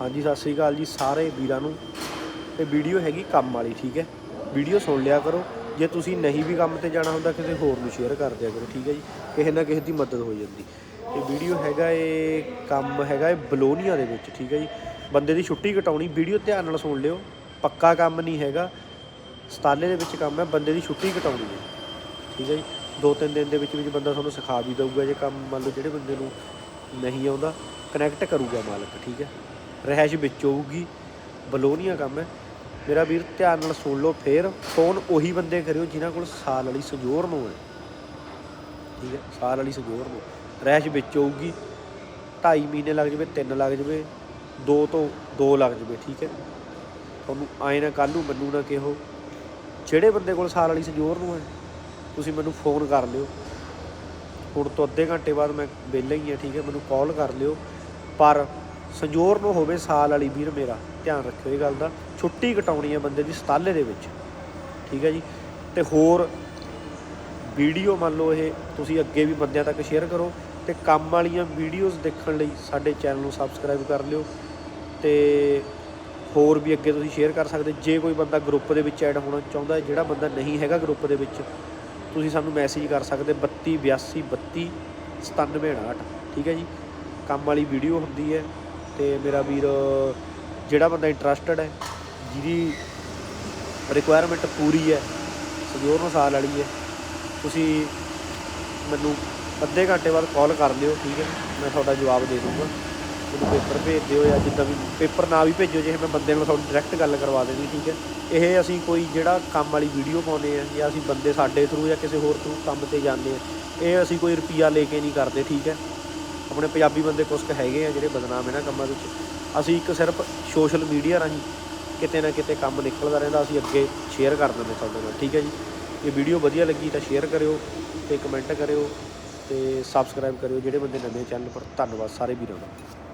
ਹਾਂਜੀ, ਸਤਿ ਸ੍ਰੀ ਅਕਾਲ ਜੀ ਸਾਰੇ ਵੀਰਾਂ ਨੂੰ। ਇਹ ਵੀਡੀਓ ਹੈਗੀ ਕੰਮ ਵਾਲੀ, ਠੀਕ ਹੈ? ਵੀਡੀਓ ਸੁਣ ਲਿਆ ਕਰੋ। ਜੇ ਤੁਸੀਂ ਨਹੀਂ ਵੀ ਕੰਮ ਤੇ ਜਾਣਾ ਹੁੰਦਾ, ਕਿਸੇ ਹੋਰ ਨੂੰ ਸ਼ੇਅਰ ਕਰ ਦਿਆ ਕਰੋ, ਠੀਕ ਹੈ ਜੀ? ਕਿਸੇ ਨਾ ਕਿਸੇ ਦੀ ਮਦਦ ਹੋ ਜਾਂਦੀ। ਇਹ ਵੀਡੀਓ ਹੈਗਾ ਇਹ ਕੰਮ ਹੈਗਾ ਇਹ ਬਲੋਨੀਆ ਦੇ ਵਿੱਚ, ਠੀਕ ਹੈ ਜੀ? ਬੰਦੇ ਦੀ ਛੁੱਟੀ ਕਟਾਉਣੀ, ਵੀਡੀਓ ਧਿਆਨ ਨਾਲ ਸੁਣ ਲਿਓ। ਪੱਕਾ ਕੰਮ ਨਹੀਂ ਹੈਗਾ। ਸਤਾਲੇ ਦੇ ਵਿੱਚ ਕੰਮ ਹੈ, ਬੰਦੇ ਦੀ ਛੁੱਟੀ ਕਟਾਉਣੀ ਹੈ। ਠੀਕ ਹੈ ਜੀ? ਦੋ ਤਿੰਨ ਦਿਨ ਦੇ ਵਿੱਚ ਵਿੱਚ ਬੰਦਾ ਤੁਹਾਨੂੰ ਸਿਖਾ ਵੀ ਦਊਗਾ, ਜੇ ਕੰਮ ਮੰਨ ਲਓ ਜਿਹੜੇ ਬੰਦੇ ਨੂੰ ਨਹੀਂ ਆਉਂਦਾ ਕਨੈਕਟ ਕਰੂਗਾ ਮਾਲਕ, ਠੀਕ ਹੈ? ਰਹਿਸ਼ ਵਿੱਚ ਹੋਊਗੀ। ਬਲੋਨੀਆ ਕੰਮ ਹੈ। ਮੇਰਾ ਵੀਰ, ਧਿਆਨ ਨਾਲ ਸੁਣ ਲਓ ਫੇਰ। ਫੋਨ ਉਹੀ ਬੰਦੇ ਕਰਿਓ ਜਿਨ੍ਹਾਂ ਕੋਲ ਸਾਲ ਵਾਲੀ ਸਜੋਰ ਨੂੰ ਹੈ। ਠੀਕ ਹੈ, ਸਾਲ ਵਾਲੀ ਸਜੋਰ ਨੂੰ। ਰਹਿਸ਼ ਵਿੱਚ ਹੋਊਗੀ। 2.5 ਮਹੀਨੇ ਲੱਗ ਜਵੇ 3 ਲੱਗ ਜਵੇ 2 ਤੋਂ 2 ਲੱਗ ਜਵੇ, ਠੀਕ ਹੈ। ਤੁਹਾਨੂੰ ਆਏ ਨਾ ਕੱਲ੍ਹ ਨੂੰ ਮੈਨੂੰ ਨਾ ਕਿਹੋ। ਜਿਹੜੇ ਬੰਦੇ ਕੋਲ ਸਾਲ ਵਾਲੀ ਸਜੋਰ ਨੂੰ ਹੈ, ਤੁਸੀਂ ਮੈਨੂੰ ਫੋਨ ਕਰ ਲਿਓ। ਹੁਣ ਤੋਂ ਅੱਧੇ ਘੰਟੇ ਬਾਅਦ ਮੈਂ ਵਿਹਲਾ ਹੀ ਹਾਂ, ਠੀਕ ਹੈ। ਮੈਨੂੰ ਕਾਲ ਕਰ ਲਿਓ। ਪਰ ਸੰਜੋਰ ਨੂੰ ਹੋਵੇ ਸਾਲ ਵਾਲੀ ਵੀਰ ਮੇਰਾ ਧਿਆਨ ਰੱਖਿਓ ਇਹ ਗੱਲ ਦਾ। ਛੁੱਟੀ ਕਟਾਉਣੀ ਹੈ ਬੰਦੇ ਦੀ ਸਤਾਲੇ ਦੇ ਵਿੱਚ। ਠੀਕ ਹੈ ਜੀ? ਤੇ ਹੋਰ ਵੀਡੀਓ ਮੰਨ ਲਓ ਇਹ ਤੁਸੀਂ ਅੱਗੇ ਵੀ ਬੰਦਿਆਂ ਤੱਕ ਸ਼ੇਅਰ ਕਰੋ ਤੇ ਕੰਮ ਵਾਲੀਆਂ ਵੀਡੀਓਜ਼ ਦੇਖਣ ਲਈ ਸਾਡੇ ਚੈਨਲ ਨੂੰ ਸਬਸਕ੍ਰਾਈਬ ਕਰ ਲਿਓ ਤੇ ਹੋਰ ਵੀ ਅੱਗੇ ਤੁਸੀਂ ਸ਼ੇਅਰ ਕਰ ਸਕਦੇ। ਜੇ ਕੋਈ ਬੰਦਾ ਗਰੁੱਪ ਦੇ ਵਿੱਚ ਐਡ ਹੋਣਾ ਚਾਹੁੰਦਾ ਹੈ, ਜਿਹੜਾ ਬੰਦਾ ਨਹੀਂ ਹੈਗਾ ਗਰੁੱਪ ਦੇ ਵਿੱਚ ਤੁਸੀਂ ਸਾਨੂੰ ਮੈਸੇਜ ਕਰ ਸਕਦੇ। 32 82 32 97 59 ਠੀਕ ਹੈ ਜੀ? ਕੰਮ ਵਾਲੀ ਵੀਡੀਓ ਹੁੰਦੀ ਹੈ। ਤੇ ਮੇਰਾ ਵੀਰ, ਜਿਹੜਾ ਬੰਦਾ ਇੰਟਰਸਟਡ ਹੈ, ਜਿਹਦੀ ਰਿਕੁਆਇਰਮੈਂਟ ਪੂਰੀ ਹੈ ਸਜੋਰ ਨੂੰ ਸਾਲ ਵਾਲੀ ਹੈ, ਤੁਸੀਂ ਮੈਨੂੰ ਅੱਧੇ ਘੰਟੇ ਬਾਅਦ ਕਾਲ ਕਰ ਲਿਓ, ਠੀਕ ਹੈ ਮੈਂ ਤੁਹਾਡਾ ਜਵਾਬ ਦੇ ਦੂੰਗਾ ਮੈਨੂੰ ਪੇਪਰ ਭੇਜ ਦਿਓ ਜਾਂ ਜਿੱਦਾਂ ਵੀ ਪੇਪਰ ਨਾ ਵੀ ਭੇਜੋ, ਜੇ ਮੈਂ ਬੰਦੇ ਨਾਲ ਤੁਹਾਨੂੰ ਡਾਇਰੈਕਟ ਗੱਲ ਕਰਵਾ ਦੇਣੀ, ਠੀਕ ਹੈ? ਇਹ ਅਸੀਂ ਕੋਈ ਜਿਹੜਾ ਕੰਮ ਵਾਲੀ ਵੀਡੀਓ ਪਾਉਂਦੇ ਆ ਜਾਂ ਅਸੀਂ ਬੰਦੇ ਸਾਡੇ ਥਰੂ ਜਾਂ ਕਿਸੇ ਹੋਰ ਥਰੂ ਕੰਮ ਤੇ ਜਾਂਦੇ ਆ ਇਹ ਅਸੀਂ ਕੋਈ ਰੁਪਿਆ ਲੈ ਕੇ ਨਹੀਂ ਕਰਦੇ, ਠੀਕ ਹੈ? ਆਪਣੇ ਪੰਜਾਬੀ ਬੰਦੇ ਕੁਛ ਕੁ ਹੈਗੇ ਆ ਜਿਹੜੇ ਬਦਨਾਮ ਇਹਨਾਂ ਕੰਮਾਂ ਵਿੱਚ। ਅਸੀਂ ਇੱਕ ਸਿਰਫ ਸੋਸ਼ਲ ਮੀਡੀਆ ਰਾਹੀਂ ਕਿਤੇ ਨਾ ਕਿਤੇ ਕੰਮ ਨਿਕਲਦਾ ਰਹਿੰਦਾ, ਅਸੀਂ ਅੱਗੇ ਸ਼ੇਅਰ ਕਰ ਦਿੰਦੇ ਤੁਹਾਡੇ ਨਾਲ, ਠੀਕ ਹੈ ਜੀ? ਇਹ ਵੀਡੀਓ ਵਧੀਆ ਲੱਗੀ ਤਾਂ ਸ਼ੇਅਰ ਕਰਿਓ ਤੇ ਕਮੈਂਟ ਕਰਿਓ ਤੇ ਸਬਸਕ੍ਰਾਈਬ ਕਰਿਓ, ਜਿਹੜੇ ਬੰਦੇ ਨਵੇਂ ਚੈਨਲ ਪਰ, ਧੰਨਵਾਦ, ਸਾਰੇ ਵੀਰਾਂ ਦਾ।